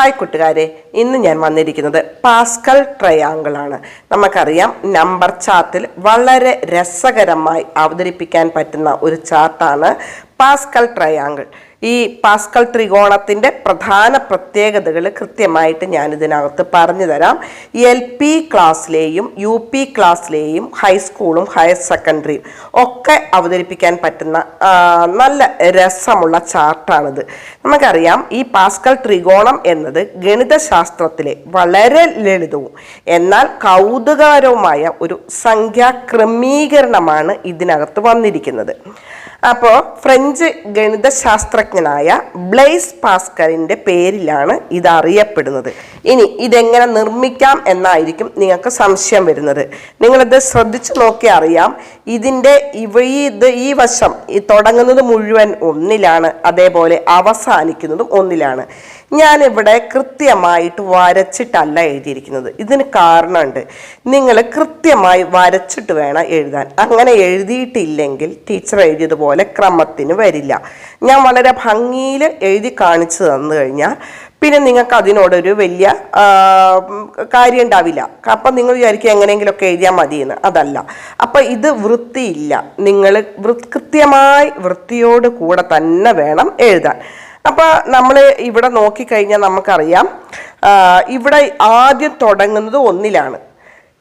Hi കൂട്ടുകാരെ ഇന്ന് ഞാൻ വന്നിരിക്കുന്നത് പാസ്കൽ ട്രയാങ്കിൾ ആണ്. നമുക്കറിയാം നമ്പർ ചാർട്ടിൽ വളരെ രസകരമായി അവതരിപ്പിക്കാൻ പറ്റുന്ന ഒരു ചാർട്ടാണ് പാസ്കൽ ട്രയാങ്കിൾ ഈ പാസ്കൽ ത്രികോണത്തിന്റെ പ്രധാന പ്രത്യേകതകൾ കൃത്യമായിട്ട് ഞാൻ ഇതിനകത്ത് പറഞ്ഞു തരാം എൽ പി ക്ലാസ്സിലെയും യു പി ക്ലാസ്സിലെയും ഹൈസ്കൂളും ഹയർ സെക്കൻഡറിയും ഒക്കെ അവതരിപ്പിക്കാൻ പറ്റുന്ന നല്ല രസമുള്ള ചാർട്ടാണിത്. നമുക്കറിയാം ഈ പാസ്കൽ ത്രികോണം എന്നത് ഗണിതശാസ്ത്രത്തിലെ വളരെ ലളിതവും എന്നാൽ കൗതുകകരവുമായ ഒരു സംഖ്യാ ക്രമീകരണമാണ് ഇതിനകത്ത് വന്നിരിക്കുന്നത്. അപ്പോൾ ഫ്രഞ്ച് ഗണിതശാസ്ത്രജ്ഞനായ ബ്ലെയ്സ് പാസ്കലിന്റെ പേരിലാണ് ഇത് അറിയപ്പെടുന്നത് ഇനി ഇതെങ്ങനെ നിർമ്മിക്കാം എന്നായിരിക്കും നിങ്ങൾക്ക് സംശയം വരുന്നത്. നിങ്ങളിത് ശ്രദ്ധിച്ചു നോക്കി അറിയാം. ഇതിന്റെ ഇവ ഇത് ഈ വശം ഈ തുടങ്ങുന്നത് മുഴുവൻ ഒന്നിലാണ്. അതേപോലെ അവസാനിക്കുന്നതും ഒന്നിലാണ്. ഞാനിവിടെ കൃത്യമായിട്ട് വരച്ചിട്ടല്ല എഴുതിയിരിക്കുന്നത്. ഇതിന് കാരണമുണ്ട്. നിങ്ങൾ കൃത്യമായി വരച്ചിട്ട് വേണം എഴുതാൻ. അങ്ങനെ എഴുതിയിട്ടില്ലെങ്കിൽ ടീച്ചർ എഴുതിയതുപോലെ ക്രമത്തിന് വരില്ല. ഞാൻ വളരെ ഭംഗിയിൽ എഴുതി കാണിച്ചു തന്നു കഴിഞ്ഞാൽ പിന്നെ നിങ്ങൾക്ക് അതിനോടൊരു വലിയ കാര്യം ഉണ്ടാവില്ല. അപ്പം നിങ്ങൾ വിചാരിക്കും എങ്ങനെയെങ്കിലുമൊക്കെ എഴുതിയാൽ മതിയെന്ന്. അതല്ല. അപ്പം ഇത് വൃത്തിയില്ല. നിങ്ങൾ കൃത്യമായി വൃത്തിയോട് കൂടെ തന്നെ വേണം എഴുതാൻ. അപ്പോൾ നമ്മൾ ഇവിടെ നോക്കിക്കഴിഞ്ഞാൽ നമുക്കറിയാം ഇവിടെ ആദ്യം തുടങ്ങുന്നത് ഒന്നിലാണ്.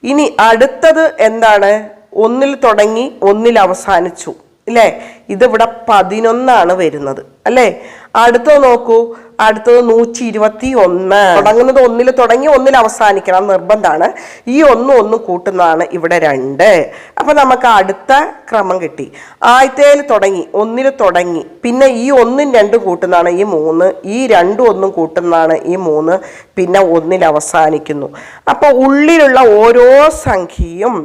ഇനി അടുത്തത് എന്താണ്? ഒന്നിൽ തുടങ്ങി ഒന്നിൽ അവസാനിച്ചു. അല്ലേ ഇതിവിടെ പതിനൊന്നാണ് വരുന്നത് അല്ലേ? അടുത്തത് നോക്കൂ. അടുത്തത് നൂറ്റി ഇരുപത്തി ഒന്ന് തുടങ്ങുന്നത് ഒന്നിൽ തുടങ്ങി ഒന്നിൽ അവസാനിക്കണം നിർബന്ധമാണ് ഈ ഒന്നും ഒന്നും കൂട്ടുന്നതാണ് ഇവിടെ രണ്ട്. അപ്പൊ നമുക്ക് അടുത്ത ക്രമം കിട്ടി. ആദ്യത്തേൽ തുടങ്ങി ഒന്നിൽ തുടങ്ങി. പിന്നെ ഈ ഒന്നും രണ്ടും കൂട്ടുന്നതാണ് ഈ മൂന്ന്. ഈ രണ്ടും ഒന്നും കൂട്ടുന്നതാണ് ഈ മൂന്ന്. പിന്നെ ഒന്നിൽ അവസാനിക്കുന്നു. അപ്പോൾ ഉള്ളിലുള്ള ഓരോ സംഖ്യയും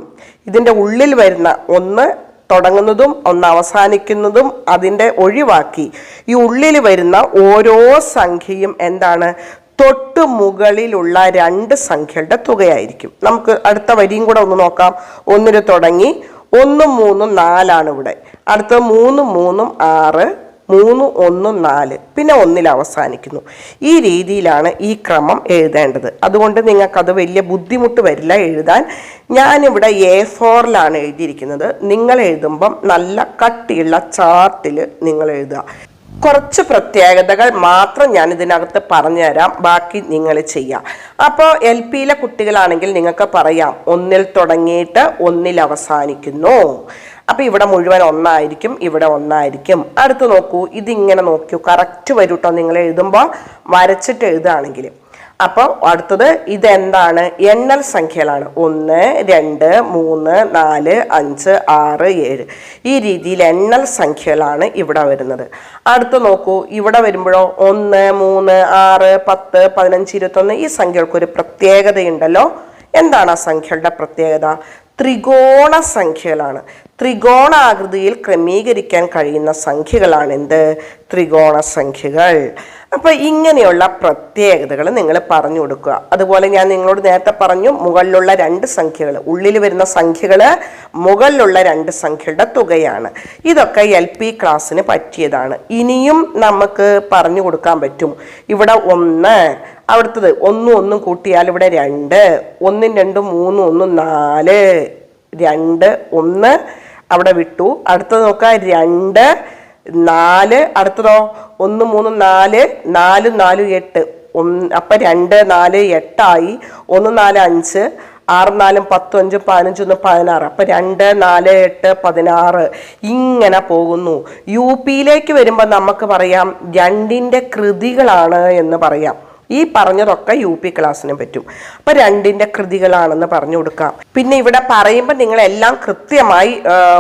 ഇതിന്റെ ഉള്ളിൽ വരുന്ന ഒന്ന് തുടങ്ങുന്നതും ഒന്ന് അവസാനിക്കുന്നതും അതിന്റെ ഒഴിവാക്കി. ഈ ഉള്ളിൽ വരുന്ന ഓരോ സംഖ്യയും എന്താണ്? തൊട്ട് മുകളിലുള്ള രണ്ട് സംഖ്യകളുടെ തുകയായിരിക്കും. നമുക്ക് അടുത്ത വരിയും കൂടെ ഒന്ന് നോക്കാം. ഒന്നിന് തുടങ്ങി ഒന്നും മൂന്നും നാലാണ് ഇവിടെ. അടുത്ത മൂന്നും മൂന്നും ആറ് മൂന്ന് ഒന്നും നാല്. പിന്നെ ഒന്നിൽ അവസാനിക്കുന്നു. ഈ രീതിയിലാണ് ഈ ക്രമം എഴുതേണ്ടത്. അതുകൊണ്ട് നിങ്ങൾക്കത് വലിയ ബുദ്ധിമുട്ട് വരില്ല എഴുതാൻ. ഞാനിവിടെ എ ഫോറിലാണ് എഴുതിയിരിക്കുന്നത്. നിങ്ങൾ എഴുതുമ്പം നല്ല കട്ടിയുള്ള ചാർട്ടിൽ നിങ്ങൾ എഴുതുക. കുറച്ച് പ്രത്യേകതകൾ മാത്രം ഞാൻ ഇതിനകത്ത് പറഞ്ഞുതരാം. ബാക്കി നിങ്ങൾ ചെയ്യാം അപ്പോൾ എൽ പിയിലെ കുട്ടികളാണെങ്കിൽ നിങ്ങൾക്ക് പറയാം. ഒന്നിൽ തുടങ്ങിയിട്ട് ഒന്നിൽ അവസാനിക്കുന്നു. അപ്പൊ ഇവിടെ മുഴുവൻ ഒന്നായിരിക്കും ഇവിടെ ഒന്നായിരിക്കും. അടുത്ത് നോക്കൂ ഇതിങ്ങനെ നോക്കൂ കറക്റ്റ് വരും കേട്ടോ നിങ്ങൾ എഴുതുമ്പോൾ വരച്ചിട്ട് എഴുതുകയാണെങ്കിൽ അപ്പോൾ അടുത്തത് ഇതെന്താണ്? എണ്ണൽ സംഖ്യകളാണ്. ഒന്ന് രണ്ട് മൂന്ന് നാല് അഞ്ച് ആറ് ഏഴ്. ഈ രീതിയിൽ എണ്ണൽ സംഖ്യകളാണ് ഇവിടെ വരുന്നത്. അടുത്ത് നോക്കൂ ഇവിടെ വരുമ്പോഴോ? ഒന്ന് മൂന്ന് ആറ് പത്ത് പതിനഞ്ച് ഇരുപത്തൊന്ന് ഈ സംഖ്യകൾക്ക് ഒരു പ്രത്യേകതയുണ്ടല്ലോ. എന്താണ് ആ സംഖ്യകളുടെ പ്രത്യേകത? ത്രികോണ സംഖ്യകളാണ്. ത്രികോണാകൃതിയിൽ ക്രമീകരിക്കാൻ കഴിയുന്ന സംഖ്യകളാണ് എന്ത് ത്രികോണ സംഖ്യകൾ. അപ്പൊ ഇങ്ങനെയുള്ള പ്രത്യേകതകൾ നിങ്ങൾ പറഞ്ഞു കൊടുക്കുക. അതുപോലെ ഞാൻ നിങ്ങളോട് നേരത്തെ പറഞ്ഞു മുകളിലുള്ള രണ്ട് സംഖ്യകൾ ഉള്ളിൽ വരുന്ന സംഖ്യകൾ മുകളിലുള്ള രണ്ട് സംഖ്യകളുടെ തുകയാണ്. ഇതൊക്കെ എൽ പി ക്ലാസ്സിന് പറ്റിയതാണ്. ഇനിയും നമുക്ക് പറഞ്ഞു കൊടുക്കാൻ പറ്റും. ഇവിടെ ഒന്ന് അവിടുത്തത് ഒന്നും ഒന്നും കൂട്ടിയാൽ ഇവിടെ രണ്ട് ഒന്നും രണ്ടും മൂന്നും ഒന്നും നാല് രണ്ട് ഒന്ന് അവിടെ വിട്ടു. അടുത്തത് നോക്കാം. രണ്ട് നാല്. അടുത്തതോ? ഒന്ന് മൂന്ന് നാല്. നാല് നാല് എട്ട്. ഒന്ന് അപ്പം രണ്ട് നാല് എട്ടായി. ഒന്ന് നാല് അഞ്ച്. ആറ് നാലും പത്തും അഞ്ചും പതിനഞ്ചൊന്ന് പതിനാറ്. അപ്പം രണ്ട് നാല് എട്ട് പതിനാറ്. ഇങ്ങനെ പോകുന്നു. യു പിയിലേക്ക് വരുമ്പോൾ നമുക്ക് പറയാം രണ്ടിന്റെ കൃതികളാണ് എന്ന് പറയാം. ഈ പറഞ്ഞതൊക്കെ യു പി ക്ലാസ്സിന് പറ്റും. അപ്പൊ രണ്ടിന്റെ കൃതികളാണെന്ന് പറഞ്ഞു കൊടുക്കാം. പിന്നെ ഇവിടെ പറയുമ്പോൾ നിങ്ങൾ എല്ലാം കൃത്യമായി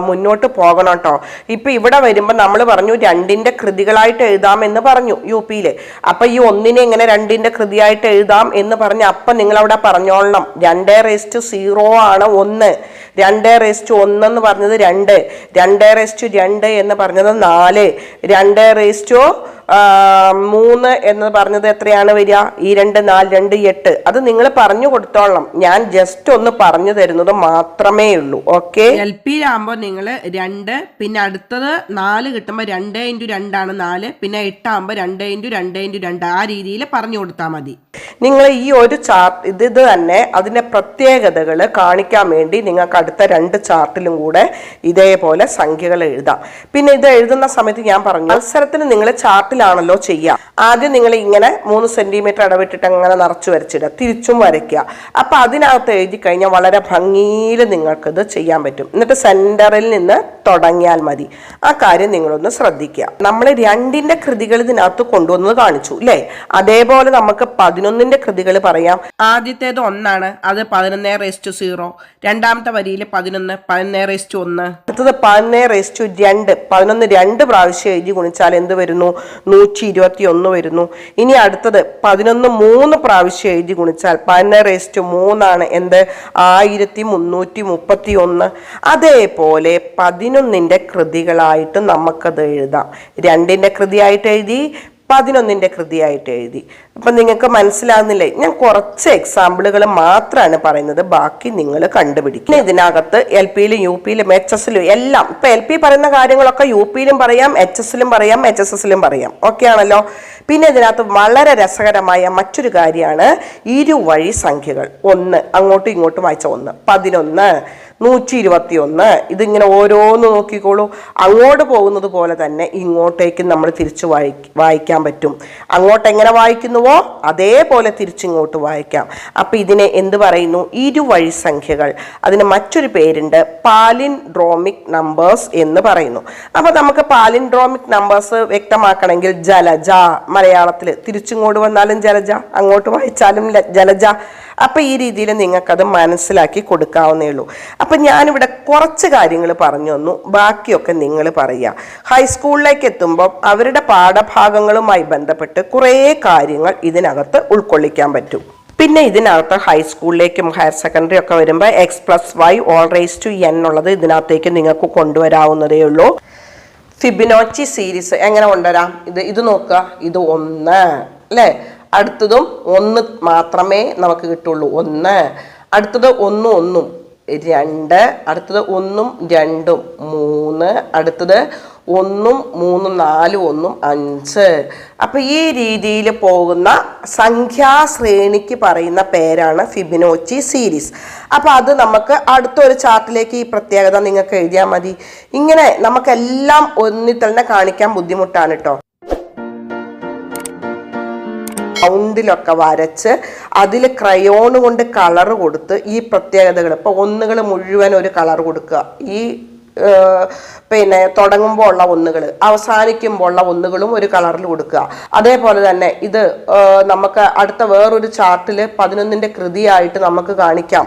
മുന്നോട്ട് പോകണം കേട്ടോ ഇപ്പൊ ഇവിടെ വരുമ്പോൾ നമ്മൾ പറഞ്ഞു രണ്ടിന്റെ കൃതികളായിട്ട് എഴുതാം എന്ന് പറഞ്ഞു യു പിയിൽ അപ്പൊ ഈ ഒന്നിനെ എങ്ങനെ രണ്ടിന്റെ കൃതിയായിട്ട് എഴുതാം എന്ന് പറഞ്ഞ് അപ്പൊ നിങ്ങൾ അവിടെ പറഞ്ഞോളണം. രണ്ടേ റേസ്റ്റ് സീറോ ആണ് ഒന്ന്. രണ്ടേ റേസ്റ്റ് ഒന്ന് എന്ന് പറഞ്ഞത് രണ്ട്. രണ്ടേ റേസ്റ്റ് രണ്ട് എന്ന് പറഞ്ഞത് നാല്. രണ്ടേ റേസ്റ്റോ മൂന്ന് എന്ന് പറഞ്ഞത് എത്രയാണ് വരിക? ഈ രണ്ട് നാല് രണ്ട് എട്ട്. അത് നിങ്ങൾ പറഞ്ഞു കൊടുത്തോളണം. ഞാൻ ജസ്റ്റ് ഒന്ന് പറഞ്ഞു തരുന്നത് മാത്രമേ ഉള്ളൂ. ഓക്കെ എൽ പിയിലാകുമ്പോൾ നിങ്ങൾ രണ്ട് പിന്നെ അടുത്തത് നാല് കിട്ടുമ്പോൾ രണ്ട് ഇന്റു രണ്ടാണ് നാല് പിന്നെ എട്ടാകുമ്പോൾ രണ്ട് ഇന്റു രണ്ട് ഇന്റു രണ്ട്. ആ രീതിയിൽ പറഞ്ഞു കൊടുത്താൽ മതി. നിങ്ങൾ ഈ ഒരു ചാർട്ട് ഇത് ഇത് തന്നെ അതിന്റെ പ്രത്യേകതകൾ കാണിക്കാൻ വേണ്ടി നിങ്ങൾക്ക് അടുത്ത രണ്ട് ചാർട്ടിലും കൂടെ ഇതേപോലെ സംഖ്യകൾ എഴുതാം. പിന്നെ ഇത് എഴുതുന്ന സമയത്ത് ഞാൻ പറഞ്ഞു മത്സരത്തിന് നിങ്ങൾ ചാർട്ടിലാണല്ലോ ചെയ്യുക. ആദ്യം നിങ്ങൾ ഇങ്ങനെ മൂന്ന് സെന്റിമീറ്റർ ഇടവിട്ടിട്ട് അങ്ങനെ നിറച്ചു വരച്ചിടുക. തിരിച്ചും വരയ്ക്കുക. അപ്പൊ അതിനകത്ത് എഴുതി കഴിഞ്ഞാൽ വളരെ ഭംഗിയിൽ നിങ്ങൾക്കിത് ചെയ്യാൻ പറ്റും. എന്നിട്ട് സെന്ററിൽ നിന്ന് തുടങ്ങിയാൽ മതി. ആ കാര്യം നിങ്ങളൊന്ന് ശ്രദ്ധിക്കുക. നമ്മൾ രണ്ടിന്റെ കൃതികൾ ഇതിനകത്ത് കൊണ്ടുവന്നത് കാണിച്ചു അല്ലേ അതേപോലെ നമുക്ക് പതിനൊന്നിന്റെ കൃതികൾ പറയാം. ആദ്യത്തേത് ഒന്നാണ് അത് പതിനൊന്ന് റേസ്റ്റ് സീറോ രണ്ടാമത്തെ വരിയിൽ പതിനൊന്ന് പതിനൊന്ന് റേസ്റ്റ് ഒന്ന്. അടുത്തത് പതിനൊന്ന് റേസ്റ്റു രണ്ട്. പതിനൊന്ന് രണ്ട് പ്രാവശ്യം എഴുതി ഗുണിച്ചാൽ എന്ത് വരുന്നു? നൂറ്റി ഇരുപത്തി ഒന്ന് വരുന്നു. ഇനി അടുത്തത് പതിനൊന്ന് മൂന്ന് പ്രാവശ്യം എഴുതി ഗുണിച്ചാൽ പതിനൊന്ന് റേസ്റ്റു മൂന്നാണ് എന്ത്? ആയിരത്തി മുന്നൂറ്റി മുപ്പത്തി ഒന്ന് അതേപോലെ പതിനൊന്നിന്റെ കൃതികളായിട്ട് നമുക്കത് എഴുതാം. രണ്ടിന്റെ കൃതിയായിട്ട് എഴുതി പതിനൊന്നിന്റെ കൃതിയായിട്ട് എഴുതി. അപ്പം നിങ്ങൾക്ക് മനസ്സിലാകുന്നില്ലേ ഞാൻ കുറച്ച് എക്സാമ്പിളുകൾ മാത്രമാണ് പറയുന്നത്. ബാക്കി നിങ്ങൾ കണ്ടുപിടിക്കും ഇതിനകത്ത് എൽ പിയിലും യു പിയിലും എച്ച് എസിലും എല്ലാം. ഇപ്പം എൽ പി പറയുന്ന കാര്യങ്ങളൊക്കെ യു പിയിലും പറയാം എച്ച് എസിലും പറയാം എച്ച് എസ് എസിലും പറയാം. ഓക്കെ ആണല്ലോ? പിന്നെ ഇതിനകത്ത് വളരെ രസകരമായ മറ്റൊരു കാര്യമാണ് ഇരുവഴി സംഖ്യകൾ. ഒന്ന് അങ്ങോട്ടും ഇങ്ങോട്ടും വായിച്ച ഒന്ന്. പതിനൊന്ന് നൂറ്റി ഇരുപത്തി ഒന്ന് ഇതിങ്ങനെ ഓരോന്ന് നോക്കിക്കോളൂ. അങ്ങോട്ട് പോകുന്നത് പോലെ തന്നെ ഇങ്ങോട്ടേക്ക് നമ്മൾ തിരിച്ചു വായി വായിക്കാൻ പറ്റും. അങ്ങോട്ട് എങ്ങനെ വായിക്കുന്നുവോ? അതേപോലെ തിരിച്ചിങ്ങോട്ട് വായിക്കാം. അപ്പം ഇതിനെ എന്ത് പറയുന്നു? ഇരുവഴി സംഖ്യകൾ. അതിന് മറ്റൊരു പേരുണ്ട്. പാലിൻഡ്രോമിക് നമ്പേഴ്സ് എന്ന് പറയുന്നു. അപ്പം നമുക്ക് പാലിൻഡ്രോമിക് നമ്പേഴ്സ് വ്യക്തമാക്കണമെങ്കിൽ ജലജ. മലയാളത്തിൽ തിരിച്ചിങ്ങോട്ട് വന്നാലും ജലജ അങ്ങോട്ട് വായിച്ചാലും ജലജ. അപ്പം ഈ രീതിയിൽ നിങ്ങൾക്കത് മനസ്സിലാക്കി കൊടുക്കാവുന്നേ ഉള്ളൂ. അപ്പം ഞാനിവിടെ കുറച്ച് കാര്യങ്ങൾ പറഞ്ഞു തന്നു. ബാക്കിയൊക്കെ നിങ്ങൾ പറയുക. ഹൈസ്കൂളിലേക്ക് എത്തുമ്പോൾ അവരുടെ പാഠഭാഗങ്ങളുമായി ബന്ധപ്പെട്ട് കുറേ കാര്യങ്ങൾ ഇതിനകത്ത് ഉൾക്കൊള്ളിക്കാൻ പറ്റും. പിന്നെ ഇതിനകത്ത് ഹൈസ്കൂളിലേക്കും ഹയർ സെക്കൻഡറി ഒക്കെ വരുമ്പോൾ X plus Y whole raise to N ഉള്ളത് ഇതിനകത്തേക്ക് നിങ്ങൾക്ക് കൊണ്ടുവരാവുന്നതേ ഉള്ളൂ. ഫിബിനോച്ചി സീരീസ് എങ്ങനെ കൊണ്ടുവരാം? ഇത് ഇത് നോക്കുക. ഇത് ഒന്ന്. അല്ലേ? അടുത്തതും ഒന്ന് മാത്രമേ നമുക്ക് കിട്ടുള്ളൂ. ഒന്ന്. അടുത്തത് ഒന്നും ഒന്നും. രണ്ട്. അടുത്തത് ഒന്നും രണ്ടും മൂന്ന്. അടുത്തത് ഒന്നും മൂന്നും നാലും ഒന്നും അഞ്ച്. അപ്പൊ ഈ രീതിയിൽ പോകുന്ന സംഖ്യാശ്രേണിക്ക് പറയുന്ന പേരാണ് ഫിബിനോച്ചി സീരീസ്. അപ്പൊ അത് നമുക്ക് അടുത്തൊരു ചാർട്ടിലേക്ക് ഈ പ്രത്യേകത നിങ്ങൾക്ക് എഴുതിയാൽ മതി. ഇങ്ങനെ നമുക്കെല്ലാം ഒന്നിൽ തന്നെ കാണിക്കാൻ ബുദ്ധിമുട്ടാണ് കേട്ടോ റൗണ്ടിലൊക്കെ വരച്ച് അതിൽ ക്രയോൺ കൊണ്ട് കളർ കൊടുത്ത് ഈ പ്രത്യേകതകൾ ഇപ്പോൾ ഒന്നുകൾ മുഴുവൻ ഒരു കളർ കൊടുക്കുക. ഈ പിന്നെ തുടങ്ങുമ്പോൾ ഉള്ള ഒന്നുകൾ അവസാനിക്കുമ്പോൾ ഉള്ള ഒന്നുകളും ഒരു കളറിൽ കൊടുക്കുക. അതേപോലെ തന്നെ ഇത് നമുക്ക് അടുത്ത വേറൊരു ചാർട്ടിൽ പതിനൊന്നിന്റെ കൃതിയായിട്ട് നമുക്ക് കാണിക്കാം.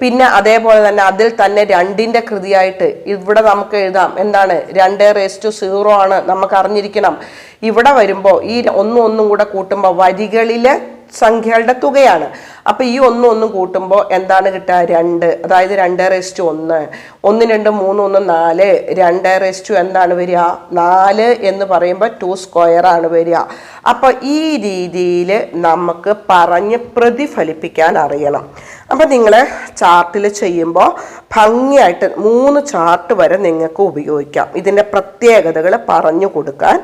പിന്നെ അതേപോലെ തന്നെ അതിൽ തന്നെ രണ്ടിന്റെ കൃതിയായിട്ട് ഇവിടെ നമുക്ക് എഴുതാം. എന്താണ്? രണ്ട് റേസ് ടു സീറോ ആണ് നമുക്ക് അറിഞ്ഞിരിക്കണം. ഇവിടെ വരുമ്പോൾ ഈ ഒന്നും ഒന്നും കൂടെ കൂട്ടുമ്പോൾ വരികളിലെ സംഖ്യകളുടെ തുകയാണ്. അപ്പൊ ഈ ഒന്നും ഒന്നും കൂട്ടുമ്പോൾ എന്താണ് കിട്ടുക? രണ്ട്. അതായത് രണ്ട് റെസ്റ്റ് ഒന്ന്. ഒന്ന് രണ്ട് മൂന്ന് ഒന്ന് നാല്. രണ്ട് റെസ്റ്റ് എന്താണ് വരിക? നാല് എന്ന് പറയുമ്പോൾ ടു സ്ക്വയർ ആണ് വരിക. അപ്പൊ ഈ രീതിയിൽ നമുക്ക് പറഞ്ഞ് പ്രതിഫലിപ്പിക്കാൻ അറിയണം. അപ്പൊ നിങ്ങൾ ചാർട്ടിൽ ചെയ്യുമ്പോൾ ഭംഗിയായിട്ട് മൂന്ന് ചാർട്ട് വരെ നിങ്ങൾക്ക് ഉപയോഗിക്കാം. ഇതിന്റെ പ്രത്യേകതകൾ പറഞ്ഞു കൊടുക്കാൻ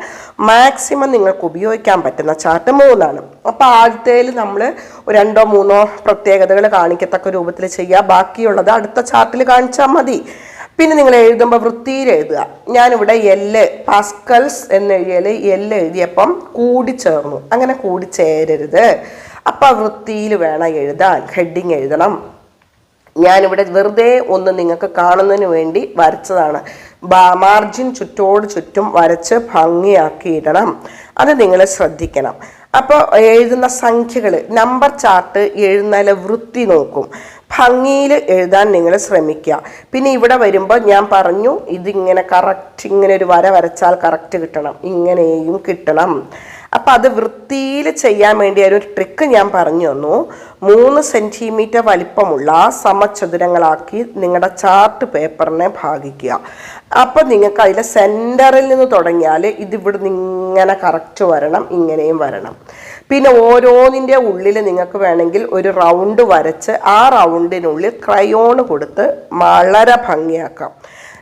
മാക്സിമം നിങ്ങൾക്ക് ഉപയോഗിക്കാൻ പറ്റുന്ന ചാർട്ട് മൂന്നാണ്. അപ്പോൾ ആദ്യത്തേൽ നമ്മൾ രണ്ടോ മൂന്നോ പ്രത്യേകതകൾ കാണിക്കത്തക്ക രൂപത്തിൽ ചെയ്യുക ബാക്കിയുള്ളത് അടുത്ത ചാർട്ടിൽ കാണിച്ചാൽ മതി. പിന്നെ നിങ്ങൾ എഴുതുമ്പോൾ വൃത്തിയിൽ എഴുതുക. ഞാനിവിടെ എല്ല് പാസ്കൽസ് എന്ന് എഴുതിയാൽ എല്ല് എഴുതിയപ്പം കൂടിച്ചേർന്നു അങ്ങനെ കൂടിച്ചേരരുത് അപ്പം വൃത്തിയിൽ വേണം എഴുതാൻ. ഹെഡിങ് എഴുതണം. ഞാനിവിടെ വെറുതെ ഒന്ന് നിങ്ങൾക്ക് കാണുന്നതിന് വേണ്ടി വരച്ചതാണ്. മാർജിൻ ചുറ്റോട് ചുറ്റും വരച്ച് ഭംഗിയാക്കിയിടണം. അത് നിങ്ങൾ ശ്രദ്ധിക്കണം. അപ്പോൾ എഴുതുന്ന സംഖ്യകൾ നമ്പർ ചാർട്ട് എഴുതുന്നതിലെ വൃത്തി നോക്കും. ഭംഗിയിൽ എഴുതാൻ നിങ്ങൾ ശ്രമിക്കുക. പിന്നെ ഇവിടെ വരുമ്പോൾ ഞാൻ പറഞ്ഞു ഇതിങ്ങനെ കറക്റ്റ് ഇങ്ങനെ ഒരു വര വരച്ചാൽ കറക്റ്റ് കിട്ടണം. ഇങ്ങനെയും കിട്ടണം. അപ്പം അത് വൃത്തിയിൽ ചെയ്യാൻ വേണ്ടി ഒരു ട്രിക്ക് ഞാൻ പറഞ്ഞു തന്നു. മൂന്ന് സെന്റിമീറ്റർ വലിപ്പമുള്ള സമചതുരങ്ങളാക്കി നിങ്ങളുടെ ചാർട്ട് പേപ്പറിനെ ഭാഗിക്കുക. അപ്പോൾ നിങ്ങൾക്ക് അതിലെ സെന്ററിൽ നിന്ന് തുടങ്ങിയാൽ ഇതിവിടുന്ന് ഇങ്ങനെ കറക്റ്റ് വരണം ഇങ്ങനെയും വരണം. പിന്നെ ഓരോന്നിന്റെ ഉള്ളിൽ നിങ്ങൾക്ക് വേണമെങ്കിൽ ഒരു റൗണ്ട് വരച്ച് ആ റൗണ്ടിനുള്ളിൽ ക്രയോൺ കൊടുത്ത് വളരെ ഭംഗിയാക്കാം.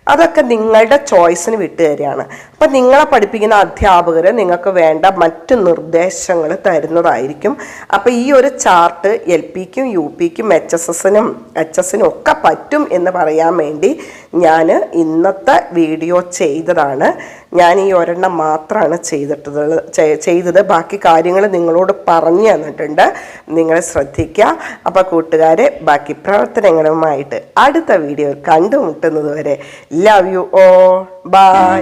അതൊക്കെ നിങ്ങളുടെ ചോയ്സിന് വിട്ടുതരികയാണ്. അപ്പം നിങ്ങളെ പഠിപ്പിക്കുന്ന അധ്യാപകർ നിങ്ങൾക്ക് വേണ്ട മറ്റു നിർദ്ദേശങ്ങൾ തരുന്നതായിരിക്കും. അപ്പം ഈ ഒരു ചാർട്ട് എൽ പിക്കും യു പിക്കും എച്ച് എസ് എസിനും എച്ച് എസിനും ഒക്കെ പറ്റും എന്ന് പറയാൻ വേണ്ടി ഞാൻ ഇന്നത്തെ വീഡിയോ ചെയ്തതാണ്. ഞാൻ ഈ ഒരെണ്ണം മാത്രമാണ് ചെയ്തിട്ടത് ചെയ്തത്. ബാക്കി കാര്യങ്ങൾ നിങ്ങളോട് പറഞ്ഞു തന്നിട്ടുണ്ട്. നിങ്ങൾ ശ്രദ്ധിക്കുക അപ്പോൾ കൂട്ടുകാരെ ബാക്കി പ്രവർത്തനങ്ങളുമായിട്ട് അടുത്ത വീഡിയോ കണ്ടുമുട്ടുന്നതുവരെ ലവ് യു ഓ ബൈ